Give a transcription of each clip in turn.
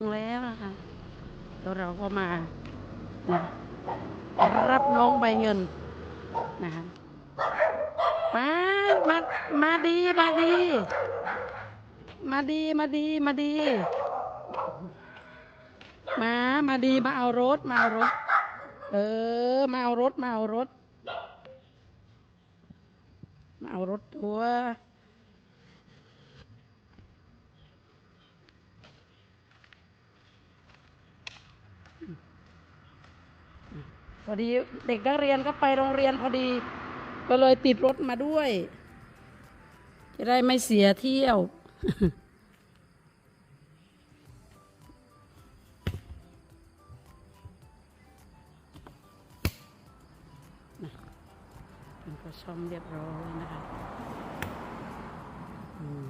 แล้วนะคะแล้วเราก็มานะรับน้องใบเงินนะคะมามา มาดี มาดี มาดี มาดี มาดี มา มาดี มาเอารถ มาเอารถ เออ มาเอารถ มาเอารถ มาเอารถตัว พอดีเด็กนักเรียนก็ไปโรงเรียนพอดี ก็เลยติดรถมาด้วย จะได้ไม่เสียเที่ยว มันก็ซ่อมเรียบร้อยนะคะ อืม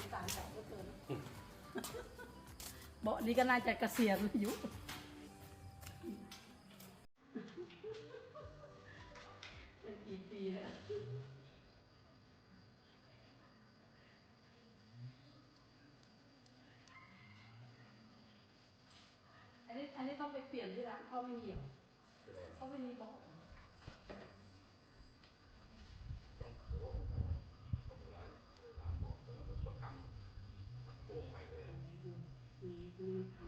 งสารแบบเหลือเกินเบาะนี้ก็น่าจะเกษียณอายุเป็นกี่ปีแล้วอันนี้อันนี้ต้องไปเปลี่ยนที่ร้านเขาไม่มีหรอเขาไม่มีเบาะอืมอืม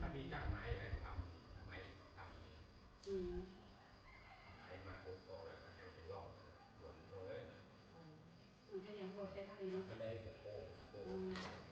ถ้าพี่จากไม้อะไรทำไม้ทำอืมไม้มาปุ๊บก็แล้วก็ยังเป็นรอบหวนตัวเลยมันก็ยังพอใช้ได้เนาะก็ได้เกิดโอ้โห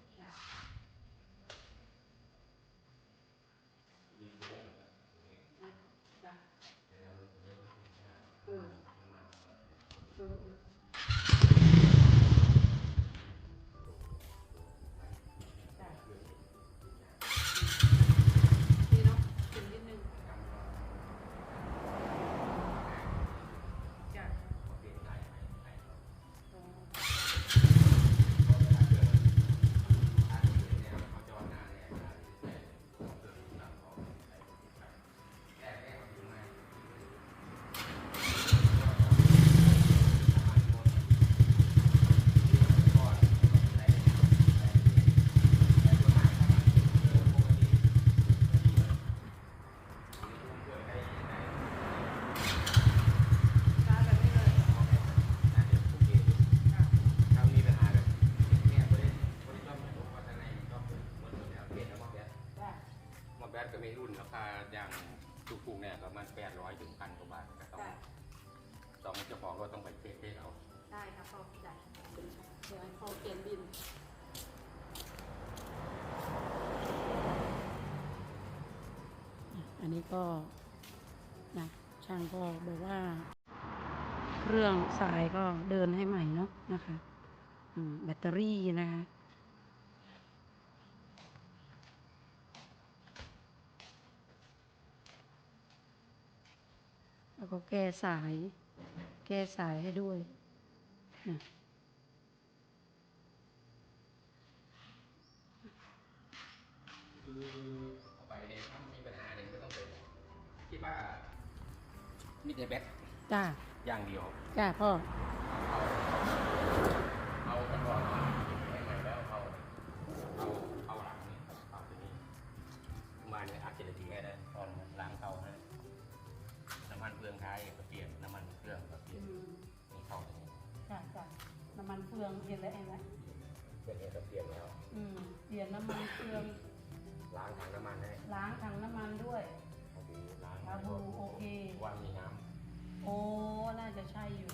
ประมาณแปดร้อยถึงพันกว่าบาทก็ต้องจ้ะต้องเจ้าของก็ต้องไปเทสเทสเอาได้ครับพ่อจ้ะเดี๋ยวให้พ่อเปลี่ยนบินอันนี้ก็นะช่างก็บอกว่า เครื่องสายก็เดินให้ใหม่เนาะนะคะอืมแบตเตอรี่นะคะ แล้ว ก็แก้สาย แก้สายให้ด้วยนะคือเอาไปเนี่ยถ้ามีปัญหาเนี่ยไม่ต้องไปคิดว่ามีแต่แบตจ้าอย่างเดียว จ้าพ่อ น้ำมันเฟืองเห็นแล้วเห็นแล้วเป็นเนี่ยก็เปลี่ยนแล้ว อืมเปลี่ยนน้ำมันเฟืองล้างถังน้ำมันให้ล้างถังน้ำมันด้วยเอาดูล้างเอาดูโอเคว่ามีน้โอ้ น่าจะใช่อยู่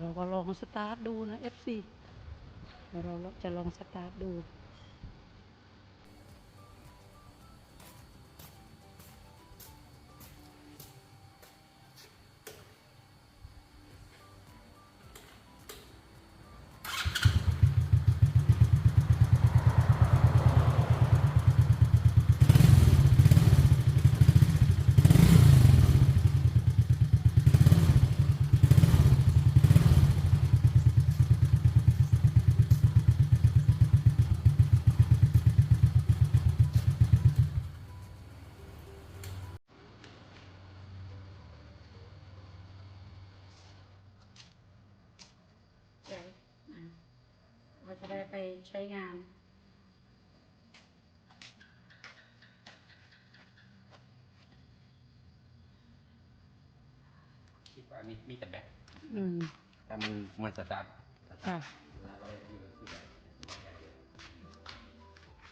เราก็ลองสตาร์ทดูนะ FC เดี๋ยวเราจะลองสตาร์ทดู คิดว่ามีมีแต่แบตอืมแต่มันมันสตาร์ทค่ะแล้วก็เลยอยู่กับคือแบบ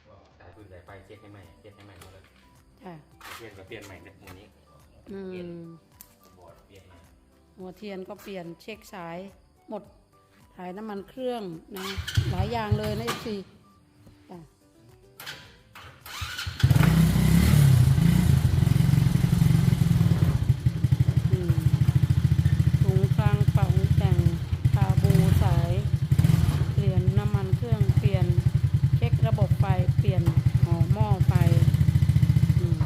ว่าสายพื้นสายไฟเช็คให้ใหม่เช็คให้ใหม่หมดเลยค่ะ เปลี่ยนก็เปลี่ยนใหม่เนี่ยมือนี้อืเปลี่ยนมบอร์ดเปลี่ยนใหม่หัวเทียนก็เปลี่ยนเช็คสายหมดถ่ายน้ำมันเครื่องนะหลายอย่างเลยนะเอฟซีจ้ะอืมถุงคลังเป๋าแต่งคาบูสาย เปลี่ยนน้ำมันเครื่องเปลี่ยนเช็คระบบไฟ เปลี่ยนหอหม้อไฟอืม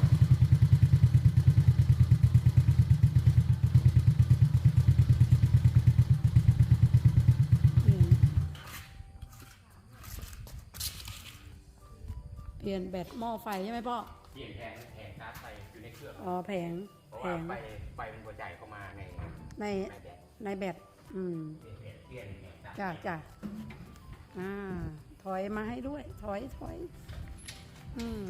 เปลี่ยนเปลี่ ยนแบตหม้อไฟใช่ไหมพ่อเปลี่ยนแผงแผงชาร์จไฟอยู่ในเครื่อง อ๋อแผงเพราะแผว่างไฟไฟมันกระจายเข้ามาในในในแบตในแบตอืมเปลี่ยนแผงเปลี่ยนแผงชาร์จจ้ะจ้ะอ่าถอยมาให้ด้วย ถอยถอย อืม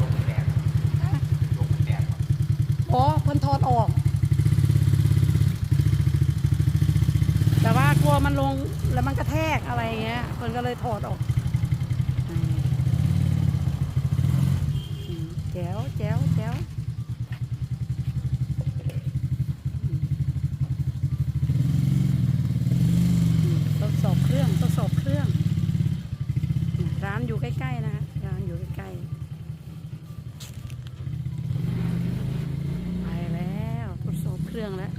ลงแดดลงแดดครับ อ๋อเพิ่นถอดออก แต่ว่ากลัว มันลงแล้วมันกระแทกอะไรเงี้ยเพิ่นก็เลยถอดออกแจ๋วแจ๋วแจ๋วทดสอบเครื่องทดสอบเครื่อง ร้านอยู่ใกล้ ๆ นะฮะร้านอยู่ใกล้ๆไปแล้วทดสอบเครื่องแล้ว